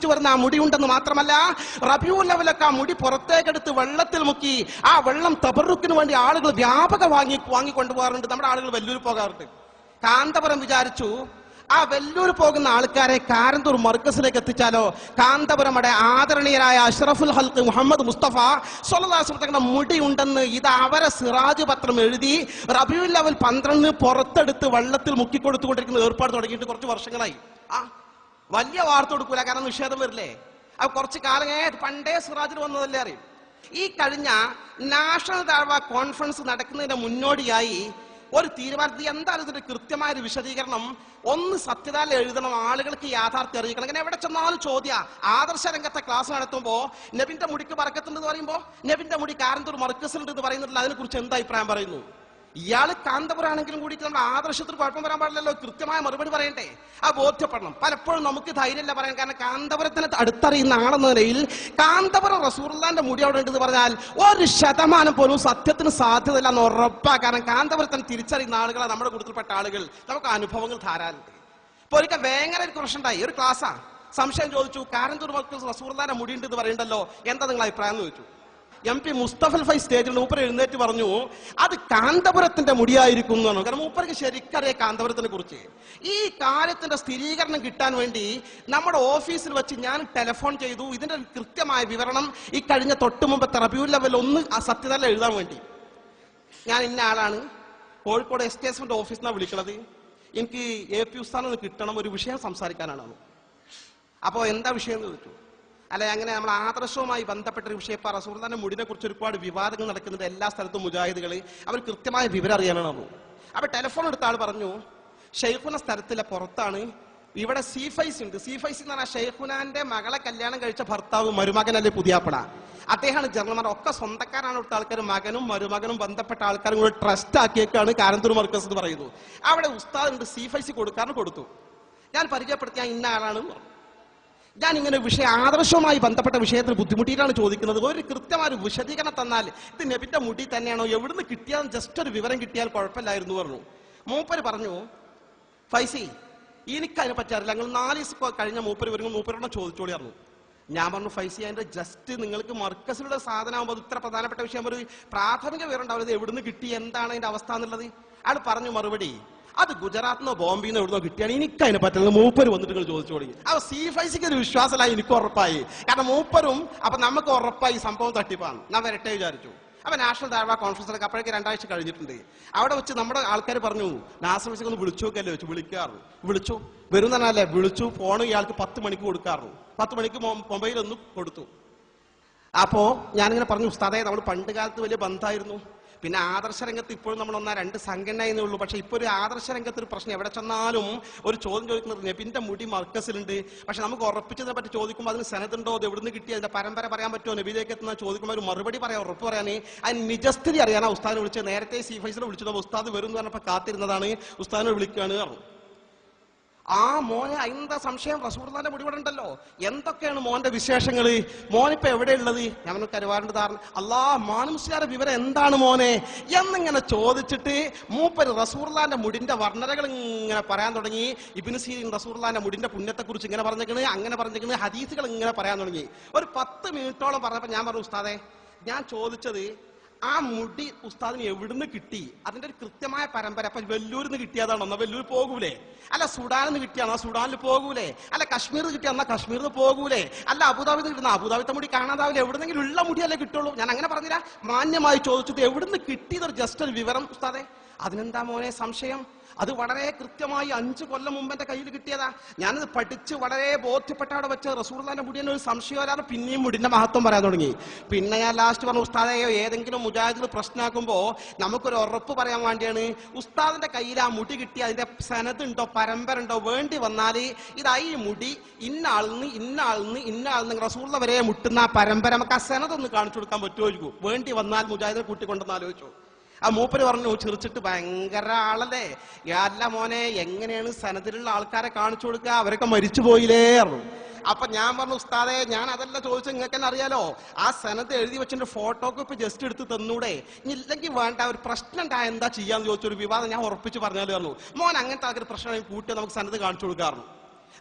വിശ്വസിച്ച് വരുന്ന ആ മുടി ഉണ്ടെന്ന് മാത്രമല്ല ലെവലൊക്കെ ആ മുടി പുറത്തേക്കെടുത്ത് വെള്ളത്തിൽ മുക്കി ആ വെള്ളം തബറുക്കിന് വേണ്ടി ആളുകൾ വ്യാപക വാങ്ങി വാങ്ങി കൊണ്ടുപോകാറുണ്ട് നമ്മുടെ ആളുകൾ വെല്ലൂർ പോകാറുണ്ട്. കാന്തപുരം വിചാരിച്ചു ആ വെല്ലൂർ പോകുന്ന ആൾക്കാരെ കാരന്തൂർ മർക്കസിലേക്ക് എത്തിച്ചാലോ? കാന്തപുരമടെ ആദരണീയരായ അഷ്റഫുൽ ഹൽക്ക് മുഹമ്മദ് മുസ്തഫ സൊല്ലാസ്മത്തങ്ങളുടെ മുടി ഉണ്ടെന്ന് ഇത് അവരെ സിറാജ് പത്രം എഴുതി റബിയുൽ ലെവൽ പന്ത്രണ്ടിന് പുറത്തെടുത്ത് വെള്ളത്തിൽ മുക്കിക്കൊടുത്തുകൊണ്ടിരിക്കുന്ന ഏർപ്പാട് തുടങ്ങിയിട്ട് കുറച്ച് വർഷങ്ങളായി. ആ വലിയ വാർത്ത കൊടുക്കൂല കാരണം നിഷേധം വരില്ലേ? അത് കുറച്ച് കാലം പണ്ടേ സിറാജിൽ വന്നതല്ലേ അറിയും. ഈ കഴിഞ്ഞ നാഷണൽ താഴ്വ കോൺഫറൻസ് നടക്കുന്നതിന്റെ മുന്നോടിയായി ഒരു തീരുമാനത്തിൽ എന്താണ് ഇതിന്റെ കൃത്യമായ ഒരു വിശദീകരണം ഒന്ന് സത്യതാൽ എഴുതണം ആളുകൾക്ക് യാഥാർത്ഥ്യം അറിയിക്കണം. ഇങ്ങനെ എവിടെ ചെന്നാലും ചോദ്യ ആദർശ രംഗത്തെ ക്ലാസ് നടത്തുമ്പോ നബിന്റെ മുടിക്ക് പറക്കത്തുണ്ടെന്ന് പറയുമ്പോ നബിന്റെ മുടി കാരന്തൂർ മർക്കസിലുണ്ട് എന്ന് പറയുന്നില്ല അതിനെ കുറിച്ച് എന്താ അഭിപ്രായം പറയുന്നു? ഇയാൾ കാന്തപുരാണെങ്കിലും കൂടി നമ്മുടെ ആദർശത്തിൽ കുഴപ്പം വരാൻ പാടില്ലല്ലോ. കൃത്യമായ മറുപടി പറയണ്ടേ? ആ ബോധ്യപ്പെടണം. പലപ്പോഴും നമുക്ക് ധൈര്യമില്ല പറയാൻ. കാരണം കാന്തപുരത്തിന് അടുത്തറിയുന്ന ആളെന്ന നിലയിൽ കാന്തപുരം റസൂർലാന്റെ മുടി അവിടെ ഉണ്ടെന്ന് പറഞ്ഞാൽ ഒരു ശതമാനം പോലും സത്യത്തിന് സാധ്യതയില്ല എന്ന് ഉറപ്പാ. കാരണം കാന്തപുരത്തിന് തിരിച്ചറിയുന്ന ആളുകളെ നമ്മുടെ കൂട്ടത്തിൽപ്പെട്ട ആളുകൾ. നമുക്ക് അനുഭവങ്ങൾ ധാരാളം ഇപ്പൊ ഒരിക്കൽ വേങ്ങര ഒരു പ്രശ്നം ഉണ്ടായി ഒരു ക്ലാസ്സാ. സംശയം ചോദിച്ചു കാരന്തൂർ മക്കൾ റസൂർലാന്റെ മുടി ഉണ്ട് എന്ന് പറയണ്ടല്ലോ? എന്താ നിങ്ങൾ അഭിപ്രായം? എന്ന് ചോദിച്ചു. എം പി മുസ്തഫൽ ഫൈ സ്റ്റേജിൽ മൂപ്പർ എഴുന്നേറ്റ് പറഞ്ഞു അത് കാന്തപുരത്തിന്റെ മുടിയായിരിക്കും എന്നാണ്. കാരണം മൂപ്പർക്ക് ശരിക്കറിയാം കാന്തപുരത്തിനെ കുറിച്ച്. ഈ കാര്യത്തിന്റെ സ്ഥിരീകരണം കിട്ടാൻ വേണ്ടി നമ്മുടെ ഓഫീസിൽ വെച്ച് ഞാൻ ടെലിഫോൺ ചെയ്തു. ഇതിന്റെ കൃത്യമായ വിവരണം ഈ കഴിഞ്ഞ തൊട്ട് മുമ്പ് തെറബ്യൂ ലെവൽ ഒന്ന് ആ സത്യതല എഴുതാൻ വേണ്ടി. ഞാൻ ഇന്ന ആളാണ്. കോഴിക്കോട് എസ് ടി എസ് ഓഫീസിൽ നിന്നാണ് വിളിക്കുന്നത് എനിക്ക് എ പി ഉസ്താനൊന്ന് കിട്ടണം ഒരു വിഷയം സംസാരിക്കാനാണ്. അപ്പോൾ എന്താ വിഷയം എന്ന് ചോദിച്ചു? അല്ലെ അങ്ങനെ നമ്മൾ ആദർശവുമായി ബന്ധപ്പെട്ട ഒരു വിഷയം. ഇപ്പൊ റസൂർദാന്റെ മുടിനെ കുറിച്ച് ഒരുപാട് വിവാദങ്ങൾ നടക്കുന്നത് എല്ലാ സ്ഥലത്തും മുജാഹിദുകൾ അവർ കൃത്യമായ വിവരം അറിയാനാണ് അപ്പൊ ടെലിഫോൺ എടുത്ത ആൾ പറഞ്ഞു ഷെയ്ഖുന സ്ഥലത്തിലെ പുറത്താണ്. ഇവിടെ സി ഫൈസ് ഉണ്ട്. സി ഫൈസ് എന്ന് പറഞ്ഞാൽ ഷെയ്ഖുനാന്റെ മകളെ കല്യാണം കഴിച്ച ഭർത്താവ് മരുമകനല്ലേ പുതിയാപ്പള. അദ്ദേഹമാണ് ജനറൽമാർ ഒക്കെ സ്വന്തക്കാരാണ് ഇവിടുത്തെ ആൾക്കാർ മകനും മരുമകനും ബന്ധപ്പെട്ട ആൾക്കാരും കൂടെ ട്രസ്റ്റ് ആക്കിയേക്കാണ് കാരന്തൂർ മർക്കസ് എന്ന് പറയുന്നത്. അവിടെ ഉസ്താദ് ഉണ്ട്. സി ഫൈസി കൊടുക്കാറ് കൊടുത്തു. ഞാൻ പരിചയപ്പെടുത്തിയ ഇന്ന ആളാണ്. ഞാൻ ഇങ്ങനെ വിഷയ ആദർശവുമായി ബന്ധപ്പെട്ട വിഷയത്തിൽ ബുദ്ധിമുട്ടിയിട്ടാണ് ചോദിക്കുന്നത്. ഒരു കൃത്യമായ വിശദീകരണം തന്നാൽ ഇത് നബിന്റെ മുടി തന്നെയാണോ? എവിടുന്ന് കിട്ടിയാൽ ജസ്റ്റ് ഒരു വിവരം കിട്ടിയാൽ കുഴപ്പമില്ലായിരുന്നു പറഞ്ഞു. മൂപ്പര് പറഞ്ഞു ഫൈസി എനിക്ക് അതിനെ പറ്റി അറിയില്ല. ഞങ്ങൾ നാല് ദിവസം കഴിഞ്ഞ മൂപ്പര് വരുമ്പോൾ മൂപ്പരോട് ചോദിച്ചോളി പറഞ്ഞു. ഞാൻ പറഞ്ഞു ഫൈസി അതിന്റെ ജസ്റ്റ് നിങ്ങൾക്ക് മർക്കസിലുള്ള സാധനമാകുമ്പോൾ ഇത്ര പ്രധാനപ്പെട്ട വിഷയം. ഒരു പ്രാഥമിക വിവരം ഉണ്ടാവില്ല. എവിടുന്ന് കിട്ടി? എന്താണ് അതിന്റെ അവസ്ഥ എന്നുള്ളത്? അയാൾ പറഞ്ഞു മറുപടി അത് ഗുജറാത്തിനോ ബോംബെന്നോ എവിടുന്നോ കിട്ടിയാണ്. എനിക്ക് അതിനെ പറ്റുന്നത് മൂപ്പര് വന്നിട്ട് ചോദിച്ചു തുടങ്ങി. അപ്പൊ സി ഫൈസിക്ക് ഒരു വിശ്വാസമായി എനിക്ക് ഉറപ്പായി. കാരണം മൂപ്പരും അപ്പൊ നമുക്ക് ഉറപ്പായി സംഭവം തട്ടിപ്പാണ്. ഞാൻ വരട്ടെ വിചാരിച്ചു. അപ്പൊ നാഷണൽ ദാഴ്വ കോൺഫറൻസിലൊക്കെ അപ്പോഴേക്ക് രണ്ടാഴ്ച കഴിഞ്ഞിട്ടുണ്ട്. അവിടെ വെച്ച് നമ്മുടെ ആൾക്കാർ പറഞ്ഞു നാസർ ഒന്ന് വിളിച്ചു നോക്കല്ലേ വെച്ച് വിളിക്കാറു. വിളിച്ചു. വരുന്നതല്ലേ? വിളിച്ചു. ഫോൺ ഇയാൾക്ക് പത്ത് മണിക്ക് കൊടുക്കാറു. പത്ത് മണിക്ക് മൊ- മൊബൈൽ ഒന്ന് കൊടുത്തു. അപ്പോ ഞാനിങ്ങനെ പറഞ്ഞു ഉസ്താദെ നമ്മൾ പണ്ട് കാലത്ത് വലിയ ബന്ധമായിരുന്നു. പിന്നെ ആദർശ രംഗത്ത് ഇപ്പോഴും നമ്മൾ ഒന്നാ രണ്ട് സംഘടനയെന്നേ ഉള്ളൂ. പക്ഷെ ഇപ്പൊ ഒരു ആദർശ രംഗത്ത് ഒരു പ്രശ്നം. എവിടെ ചെന്നാലും ഒരു ചോദ്യം ചോദിക്കുന്നത് നെബിന്റെ മുടി മർക്കസിലുണ്ട്. പക്ഷെ നമുക്ക് ഉറപ്പിച്ചതിനെ പറ്റി ചോദിക്കുമ്പോൾ അതിന് സെനതുണ്ടോ? അത് എവിടുന്ന് കിട്ടി? അതിന്റെ പരമ്പര പറയാൻ പറ്റുമോ? നബിയിലേക്ക് എത്തുന്ന ചോദിക്കുമ്പോൾ ഒരു മറുപടി പറയാൻ ഉറപ്പ് പറയാനേ. അതിന് നിജസ്ഥിതി അറിയാനാ ഉസ്താദിനെ വിളിച്ചത്. നേരത്തെ സി ഫൈസിനെ വിളിച്ചത് ഉസ്താദ് വരും എന്ന് പറഞ്ഞപ്പോൾ കാത്തിരുന്നതാണ്. ഉസ്താദിനെ വിളിക്കുകയാണ് പറഞ്ഞു. ആ മോനെ എന്താ സംശയം? റസൂർദാന്റെ മുടിവിടുണ്ടല്ലോ എന്തൊക്കെയാണ് മോന്റെ വിശേഷങ്ങൾ? മോനിപ്പോ എവിടെയുള്ളത്? ഞാൻ കരുവാറുണ്ട് ധാരണ അല്ലാ മാനുസ്കാര വിവരം എന്താണ് മോനെ? എന്നിങ്ങനെ ചോദിച്ചിട്ട് മൂപ്പര് റസൂർദാന്റെ മുടിന്റെ വർണനകൾ ഇങ്ങനെ പറയാൻ തുടങ്ങി. ഇബിന് സീൻ റസൂർദാന്റെ മുടിന്റെ പുണ്യത്തെ കുറിച്ച് ഇങ്ങനെ പറഞ്ഞേക്കണ് അങ്ങനെ പറഞ്ഞേക്കണ് ഹദീസുകൾ ഇങ്ങനെ പറയാൻ തുടങ്ങി. ഒരു പത്ത് മിനിറ്റോളം പറഞ്ഞപ്പോ ഞാൻ പറഞ്ഞു ഉസ്താദെ ഞാൻ ചോദിച്ചത് ആ മുടി ഉസ്താദിന് എവിടുന്ന് കിട്ടി? അതിന്റെ ഒരു കൃത്യമായ പരമ്പര. അപ്പൊ വെല്ലൂരിൽ നിന്ന് കിട്ടിയതാണോ? എന്നാ വെല്ലൂർ പോകൂലേ? അല്ല സുഡാനിൽ നിന്ന് കിട്ടിയാണോ? സുഡാനിൽ പോകൂലേ? അല്ല കശ്മീരിൽ നിന്ന് എന്നാ കശ്മീരിൽ പോകൂലേ? അല്ല അബുദാബിന്ന് കിട്ടുന്ന അബുദാബിത്തെ മുടി കാണാതാവില്ല. എവിടുന്നെങ്കിലും ഉള്ള മുടിയല്ലേ കിട്ടുള്ളൂ. ഞാൻ അങ്ങനെ പറഞ്ഞില്ല. മാന്യമായി ചോദിച്ചത് എവിടുന്ന് കിട്ടിയതൊരു ജസ്റ്റ് ഒരു വിവരം ഉസ്താദെ? അതിനെന്താ മോനെ സംശയം? അത് വളരെ കൃത്യമായി അഞ്ചു കൊല്ലം മുമ്പ് എന്റെ കയ്യിൽ കിട്ടിയതാ. ഞാനത് പഠിച്ച് വളരെ ബോധ്യപ്പെട്ട അവിടെ വെച്ച റസൂർദാന്റെ മുടിയെന്ന് ഒരു സംശയം അല്ലാതെ പിന്നെയും മുടിന്റെ മഹത്വം പറയാൻ തുടങ്ങി. പിന്നെ ഞാൻ ലാസ്റ്റ് പറഞ്ഞു ഉസ്താദയോ ഏതെങ്കിലും മുജാഹിദ് പ്രശ്നമാക്കുമ്പോ നമുക്കൊരു ഉറപ്പ് പറയാൻ വേണ്ടിയാണ്. ഉസ്താദിന്റെ കയ്യിൽ ആ മുടി കിട്ടി അതിന്റെ സനതുണ്ടോ പരമ്പര ഉണ്ടോ വേണ്ടി വന്നാൽ ഇതായി മുടി ഇന്ന ആളിന്ന് ഇന്ന ആളിന്ന് ഇന്ന റസൂർദ വരെ മുട്ടുന്ന ആ പരമ്പര നമുക്ക് ആ സനതൊന്ന് കാണിച്ചു കൊടുക്കാൻ പറ്റുമായിരിക്കും. വേണ്ടി വന്നാൽ മുജാഹിദിനെ കൂട്ടിക്കൊണ്ടെന്ന് ആലോചിച്ചു. ആ മൂപ്പര് പറഞ്ഞു ചിരിച്ചിട്ട് ഭയങ്കര ആളല്ലേ? അല്ല മോനെ എങ്ങനെയാണ് സനത്തിലുള്ള ആൾക്കാരെ കാണിച്ചു കൊടുക്കുക? അവരൊക്കെ മരിച്ചു പോയില്ലേ? അപ്പൊ ഞാൻ പറഞ്ഞു ഉസ്താദെ ഞാൻ അതല്ല ചോദിച്ചത് നിങ്ങൾക്ക് തന്നെ അറിയാലോ? ആ സനത്ത് എഴുതി വെച്ചിട്ട് ഫോട്ടോ കോപ്പി ജസ്റ്റ് എടുത്ത് തന്നൂടെ? ഇല്ലെങ്കിൽ വേണ്ട ഒരു പ്രശ്നം ഉണ്ടായ എന്താ ചെയ്യാന്ന് ചോദിച്ചൊരു വിവാദം ഞാൻ ഉറപ്പിച്ച് പറഞ്ഞാലും പറഞ്ഞു. മോൻ അങ്ങനത്തെ ആൾക്കൊരു പ്രശ്നം കൂട്ടി നമുക്ക് സനത്ത് കാണിച്ചു കൊടുക്കാറുണ്ട്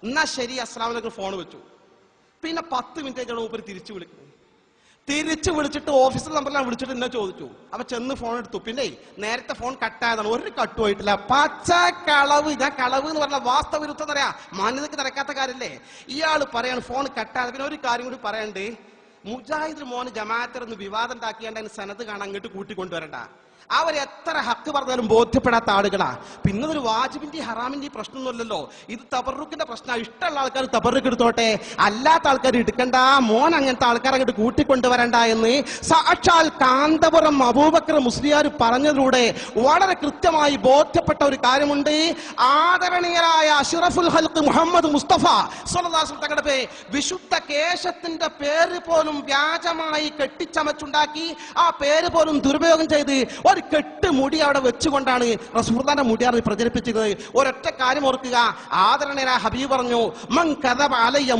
എന്നാ ശരി അസ്ലാമിലേക്ക് ഫോൺ വെച്ചു. പിന്നെ പത്ത് മിനിറ്റ് കഴിഞ്ഞാൽ മൂപ്പര് തിരിച്ചു വിളിക്കും. തിരിച്ചു വിളിച്ചിട്ട് ഓഫീസിൽ നമ്പറിലാണ് വിളിച്ചിട്ട് എന്നെ ചോദിച്ചു. അപ്പൊ ചെന്ന് ഫോൺ എടുത്തു. പിന്നെ നേരത്തെ ഫോൺ കട്ടായതാണ് ഒരു കട്ട് ആയിട്ടില്ല. പച്ച കളവ്. ഞാൻ കളവ് എന്ന് പറഞ്ഞ വാസ്തവ വിരുദ്ധം പറയാ. മാന്യതക്ക് നടക്കാത്ത കാര്യല്ലേ? ഇയാൾ പറയാണ് ഫോൺ കട്ടായത് പിന്നെ ഒരു കാര്യം കൂടി പറയണ്ടേ. മുജാഹിദ് മോന് ജമാഅത്തിറന്ന് വിവാദം ഉണ്ടാക്കിയാണ്ട് അതിന് സനത് കാണാൻ അങ്ങോട്ട് കൂട്ടിക്കൊണ്ടുവരണ്ട. അവർ എത്ര ഹക്ക് പറഞ്ഞാലും ബോധ്യപ്പെടാത്ത ആളുകളാ. പിന്നെ ഒരു വാജിബിന്റെ ഹറാമിന്റെ പ്രശ്നമൊന്നുമല്ലല്ലോ. ഇത് തബറുക്കിന്റെ പ്രശ്നം. ഇഷ്ടമുള്ള ആൾക്കാർ തബറുക്ക് എടുത്തോട്ടെ. അല്ലാത്ത ആൾക്കാർ എടുക്കണ്ട. മോൻ അങ്ങനത്തെ ആൾക്കാരെ അങ്ങോട്ട് കൂട്ടിക്കൊണ്ടുവരണ്ട എന്ന് സാക്ഷാൽ കാന്തപുരം അബൂബക്കർ മുസ്ലിയാർ പറഞ്ഞതിലൂടെ വളരെ കൃത്യമായി ബോധ്യപ്പെട്ട ഒരു കാര്യമുണ്ട്. ആദരണീയരായ അഷറഫുൽ ഹൽക്ക് മുഹമ്മദ് മുസ്തഫ പേ വിശുദ്ധ കേശത്തിന്റെ പേര് പോലും വ്യാജമായി കെട്ടിച്ചമച്ചുണ്ടാക്കി ആ പേര് പോലും ദുരുപയോഗം ചെയ്ത് ഒരു കെട്ട് മുടി അവിടെ വെച്ചുകൊണ്ടാണ് റസൂർദാന്റെ മുടിയാണ് പ്രചരിപ്പിച്ചത്. ഒരൊറ്റ കാര്യം ഓർക്കുക. ആദരണേന ഹബീബ് പറഞ്ഞു മൻ അലയ്യ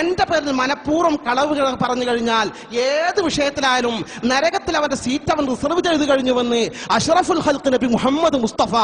എന്റെ പേരിൽ മനഃപൂർവം കളവുകൾ പറഞ്ഞു കഴിഞ്ഞാൽ ഏത് വിഷയത്തിലായാലും നരകത്തിൽ അവന്റെ സീറ്റ് അവൻ റിസർവ് ചെയ്ത് കഴിഞ്ഞുവെന്ന് അഷറഫുൽ ഹൽക്ക് നബി മുഹമ്മദ് മുസ്തഫ